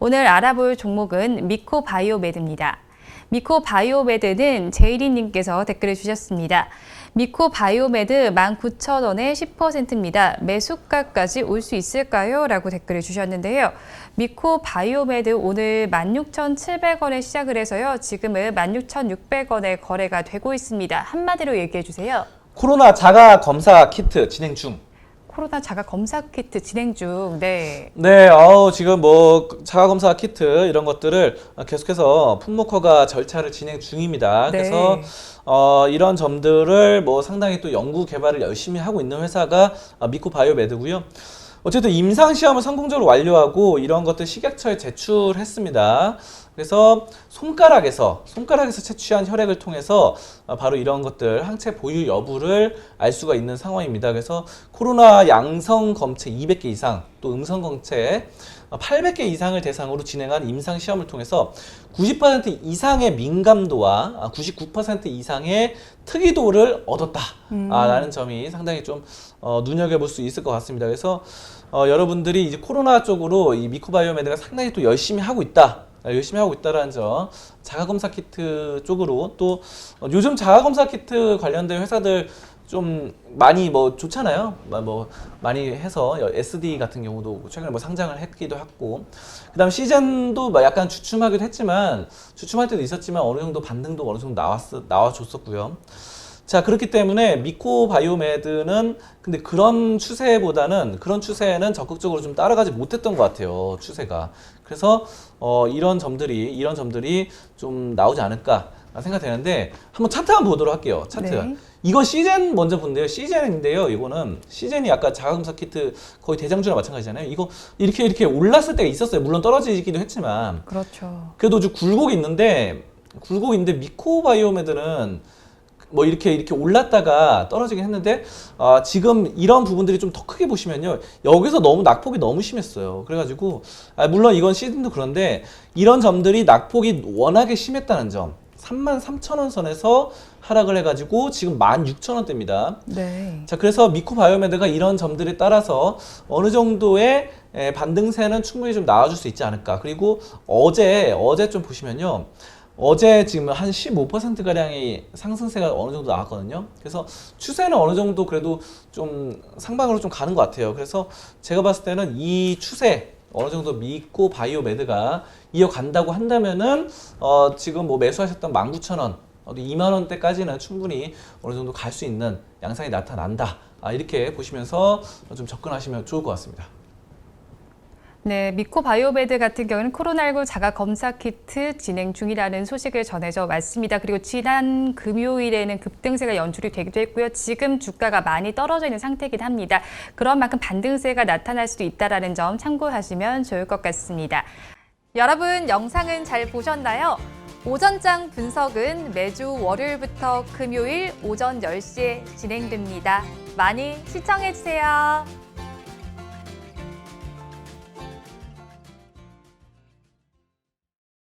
오늘 알아볼 종목은 미코바이오메드입니다. 미코바이오메드는 제이리님께서 댓글을 주셨습니다. 미코바이오메드 19,000원에 10%입니다. 매수가까지 올 수 있을까요? 라고 댓글을 주셨는데요. 미코바이오메드 오늘 16,700원에 시작을 해서요. 지금은 16,600원에 거래가 되고 있습니다. 한마디로 얘기해 주세요. 코로나 자가 검사 키트 진행 중. 코로나 자가 검사 키트 진행 중. 네. 네, 어우, 지금 뭐 자가 검사 키트 이런 것들을 계속해서 품목허가 절차를 진행 중입니다. 네. 그래서 어, 이런 점들을 뭐 상당히 또 연구 개발을 열심히 하고 있는 회사가 어, 미코바이오메드고요. 어쨌든 임상 시험을 성공적으로 완료하고 이런 것들 식약처에 제출했습니다. 그래서 손가락에서 손가락에서 채취한 혈액을 통해서 어, 바로 이런 것들 항체 보유 여부를 알 수가 있는 상황입니다. 그래서 코로나 양성 검체 200개 이상 또 음성 검체 800개 이상을 대상으로 진행한 임상 시험을 통해서 90% 이상의 민감도와 99% 이상의 특이도를 얻었다라는 점이 상당히 좀 어, 눈여겨볼 수 있을 것 같습니다. 그래서 어, 여러분들이 이제 코로나 쪽으로 이 미코바이오메드가 상당히 또 열심히 하고 있다. 아, 열심히 하고 있다라는 점 자가검사 키트 쪽으로 또 어, 요즘 자가검사 키트 관련된 회사들 좀 많이 뭐 좋잖아요. 뭐- 뭐 많이 해서 SD 같은 경우도 최근에 뭐 상장을 했기도 했고 그다음 시즌도 막 약간 주춤하기도 했지만 주춤할 때도 있었지만 어느 정도 반등도 어느 정도 나왔 나와 줬었고요. 자 그렇기 때문에 미코 바이오메드는 근데 그런 추세보다는 그런 추세는 적극적으로 좀 따라가지 못했던 것 같아요 추세가. 그래서 어, 이런 점들이 이런 점들이 좀 나오지 않을까 생각되는데 한번 차트 한번 보도록 할게요 차트. 네. 이거 시즌 먼저 본대요. 시즌인데요 이거는. 시즌이 아까 자가검사 키트 거의 대장주랑 마찬가지잖아요. 이거 이렇게 이렇게 올랐을 때가 있었어요. 물론 떨어지기도 했지만. 그렇죠. 그래도 좀 굴곡이 있는데 굴곡이 있는데 미코바이오메드는 뭐 이렇게 이렇게 올랐다가 떨어지긴 했는데 아, 지금 이런 부분들이 좀 더 크게 보시면요 여기서 너무 낙폭이 너무 심했어요 그래가지고 아, 물론 이건 시즌도 그런데 이런 점들이 낙폭이 워낙에 심했다는 점 3만 3천 원 선에서 하락을 해가지고 지금 1만 6천 원대입니다 네. 자, 그래서 미코바이오메드가 이런 점들에 따라서 어느 정도의 에, 반등세는 충분히 좀 나와줄 수 있지 않을까. 그리고 어제, 어제 좀 보시면요. 어제 지금 한 15%가량의 상승세가 어느 정도 나왔거든요. 그래서 추세는 어느 정도 그래도 좀 상방으로 좀 가는 것 같아요. 그래서 제가 봤을 때는 이 추세, 어느 정도 미코 바이오메드가 이어간다고 한다면은, 어, 지금 뭐 매수하셨던 19,000원, 어디 2만 원대까지는 충분히 어느 정도 갈 수 있는 양상이 나타난다. 아, 이렇게 보시면서 좀 접근하시면 좋을 것 같습니다. 네, 미코바이오메드 같은 경우는 코로나19 자가 검사 키트 진행 중이라는 소식을 전해져 왔습니다. 그리고 지난 금요일에는 급등세가 연출이 되기도 했고요. 지금 주가가 많이 떨어져 있는 상태이긴 합니다. 그런 만큼 반등세가 나타날 수도 있다라는 점 참고하시면 좋을 것 같습니다. 여러분 영상은 잘 보셨나요? 오전장 분석은 매주 월요일부터 금요일 오전 10시에 진행됩니다. 많이 시청해 주세요.